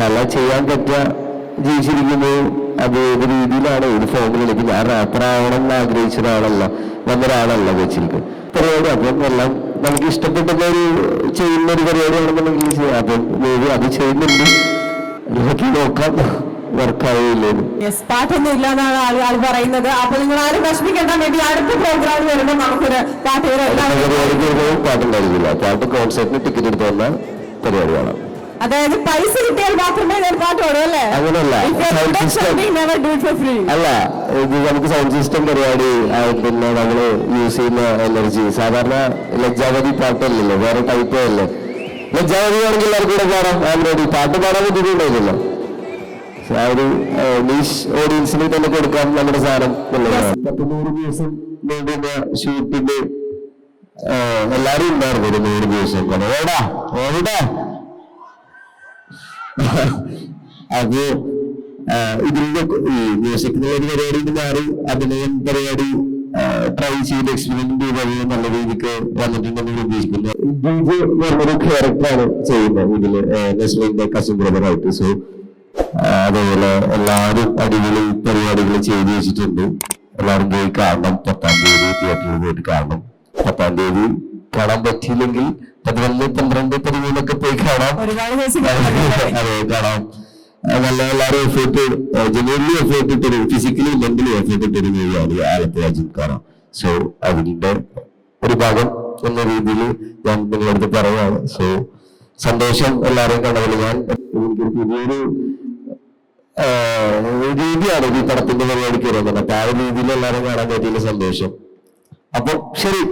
കല ചെയ്യാൻ പറ്റുക ജീവിച്ചിരിക്കുന്നത്. അത് ഏത് രീതിയിലാണ്? ഏത് ഫോമിലേക്ക് ഞാൻ റാപ്പർ ആവണം എന്ന് ആഗ്രഹിച്ച ഒരാളല്ല വന്ന ഒരാളല്ല കൊച്ചിക്ക് പരിപാടി. അപ്പം എല്ലാം നമുക്ക് ഇഷ്ടപ്പെട്ട ഒരു ചെയ്യുന്ന ഒരു പരിപാടിയാണെന്നുണ്ടെങ്കിൽ ചെയ്യാം. അപ്പം maybe അത് ചെയ്യുന്നുണ്ട്. നോക്കി. നോക്കാം പാട്ടൊന്നും ഇല്ലാന്നാണ് ആൾ പറയുന്നത്. അപ്പൊ നിങ്ങൾ ആരും വിഷമിക്കേണ്ട. വേണ്ടി അടുത്ത പ്രോഗ്രാം വരുമ്പോൾ നമുക്കൊരു പാട്ട് പാട്ട് കോൺസേർട്ടിന് ടിക്കറ്റ് എടുത്ത് വന്ന പരിപാടി കാണാം. അതായത് പൈസ കിട്ടിയാൽ മാത്രമേ ഞാൻ പാട്ട് പാടൂ അല്ലേ? അങ്ങനെയല്ല. ഇത് നമുക്ക് സൗണ്ട് സിസ്റ്റം പരിപാടി പിന്നെ നമ്മൾ യൂസ് ചെയ്യുന്ന എനർജി സാധാരണ ലജ്ജാവതി പാട്ടല്ലല്ലോ വേറെ ടൈപ്പ് അല്ലേ? ലജ്ജാവതി ആണെങ്കിൽ എല്ലാവർക്കും കൂടെ പാടാം ആൻഡ്രോയിഡ് പാട്ട് പാടാൻ ബുദ്ധിമുട്ടായിരുന്നല്ലോ ആ ഒരു നീഷ് ഓഡിയൻസിന് തന്നെ കൊടുക്കാം നമ്മുടെ സാധനം. പത്ത് നൂറ് ദിവസം നീണ്ടുന്ന ഷൂട്ടിന്റെ എല്ലാരും ഉണ്ടായിരുന്നു ഒരു നൂറ് ദിവസം ഓടാ ഓടാ ആ, ഇതിന്റെ മ്യൂസിക് ഒരു പരിപാടിയിൽ മാറി അഭിനയം പരിപാടി ട്രൈ ചെയ്ത് എക്സ്പെരിമെന്റ് ചെയ്ത് നല്ല രീതിക്ക് വന്നിട്ടുണ്ടെന്ന് ഉദ്ദേശിക്കുന്നു. ബിജു നല്ലൊരു ക്യാരക്ടറാണ് ചെയ്യുന്നത് ഇതിൽ നെസ്ലിന്റെ കസിൻ ബ്രദറായിട്ട് സോ അതേപോലെ എല്ലാവരും അടിപൊളി പരിപാടികൾ ചെയ്തു വെച്ചിട്ടുണ്ട്. എല്ലാവരും പോയി കാണണം. പത്താം തീയതി തിയേറ്ററിൽ പോയിട്ട് കാണണം. പത്താം തീയതി കാണാൻ പറ്റിയില്ലെങ്കിൽ പതിനൊന്ന് പന്ത്രണ്ട് പതിമൂന്നൊക്കെ പോയി കാണാം. അതെ കാണാം. നല്ല എല്ലാവരും എഫേർട്ട് ജനുവലി എഫേർട്ട് ഇട്ടൊരു ഫിസിക്കലി മെന്റലി എഫേർട്ട് ഇട്ടൊരു മൂവിയാണ് ആലപ്പുഴ ജിംഖാന. സോ അതിന്റെ ഒരു ഭാഗം എന്ന രീതിയിൽ ഞാൻ നിങ്ങളടുത്ത് പറയുകയാണ്. സോ സന്തോഷം എല്ലാവരെയും കണ്ടതിൽ ഞാൻ പുതിയൊരു രീതിയാണ് ഈ പടത്തിന്റെ പരിപാടിക്ക് വരുന്നത്. അപ്പൊ ആ രീതിയിൽ എല്ലാവരും കാണാൻ പറ്റിയ സന്തോഷം. അപ്പൊ ശരി.